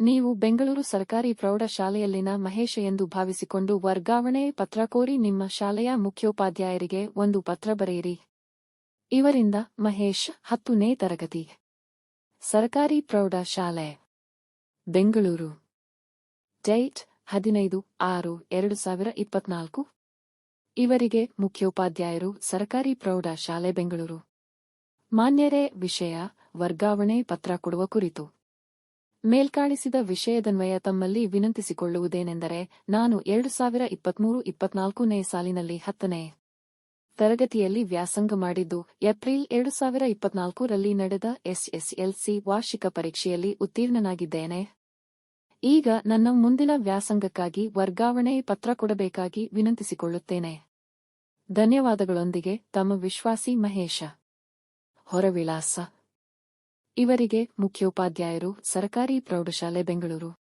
ನೀವು ಬೆಂಗಳೂರು ಸರ್ಕಾರಿ ಪ್ರೌಢಶಾಲೆಯಲ್ಲಿನ ಮಹೇಶ ಎಂದು ಭಾವಿಸಿಕೊಂಡು ವರ್ಗಾವಣೆ ಪತ್ರ ಕೋರಿ ನಿಮ್ಮ ಶಾಲೆಯ ಮುಖ್ಯೋಪಾಧ್ಯಾಯರಿಗೆ ಒಂದು ಪತ್ರ ಬರೆಯಿರಿ. ಇವರಿಂದ ಮಹೇಶ್ ಹತ್ತನೇ ತರಗತಿ. ಸರ್ಕಾರಿ ಪ್ರೌಢಶಾಲೆ. ಬೆಂಗಳೂರು. ಡೇಟ್ ಹದಿನೈದು ಆರು ಎರಡು ಸಾವಿರ ಇಪ್ಪತ್ನಾಲ್ಕು. ಇವರಿಗೆ ಮುಖ್ಯೋಪಾಧ್ಯಾಯರು ಸರ್ಕಾರಿ ಪ್ರೌಢಶಾಲೆ ಬೆಂಗಳೂರು. ಮಾನ್ಯರೇ ವಿಷಯ, ವರ್ಗಾವಣೆ ಪತ್ರ ಕೊಡುವ ಕುರಿತು. ಮೇಲ್ಕಾಣಿಸಿದ ವಿಷಯದನ್ವಯ ತಮ್ಮಲ್ಲಿ ವಿನಂತಿಸಿಕೊಳ್ಳುವುದೇನೆಂದರೆ ನಾನು ಎರಡು ಸಾವಿರ ಇಪ್ಪತ್ಮೂರು ಇಪ್ಪತ್ನಾಲ್ಕನೇ ಸಾಲಿನಲ್ಲಿ ಹತ್ತನೇ ತರಗತಿಯಲ್ಲಿ ವ್ಯಾಸಂಗ ಮಾಡಿದ್ದು, ಏಪ್ರಿಲ್ ಎರಡು ಸಾವಿರ ಇಪ್ಪತ್ನಾಲ್ಕರಲ್ಲಿ ನಡೆದ ಎಸ್ಎಸ್ಎಲ್ಸಿ ವಾರ್ಷಿಕ ಪರೀಕ್ಷೆಯಲ್ಲಿ ಉತ್ತೀರ್ಣನಾಗಿದ್ದೇನೆ. ಈಗ ನನ್ನ ಮುಂದಿನ ವ್ಯಾಸಂಗಕ್ಕಾಗಿ ವರ್ಗಾವಣೆ ಪತ್ರ ಕೊಡಬೇಕಾಗಿ ವಿನಂತಿಸಿಕೊಳ್ಳುತ್ತೇನೆ. ಧನ್ಯವಾದಗಳೊಂದಿಗೆ, ತಮ್ಮ ವಿಶ್ವಾಸಿ ಮಹೇಶ. ಹೊರವಿಳಾಸ. ಇವರಿಗೆ ಮುಖ್ಯೋಪಾಧ್ಯಾಯರು ಸರ್ಕಾರಿ ಪ್ರೌಢಶಾಲೆ ಬೆಂಗಳೂರು.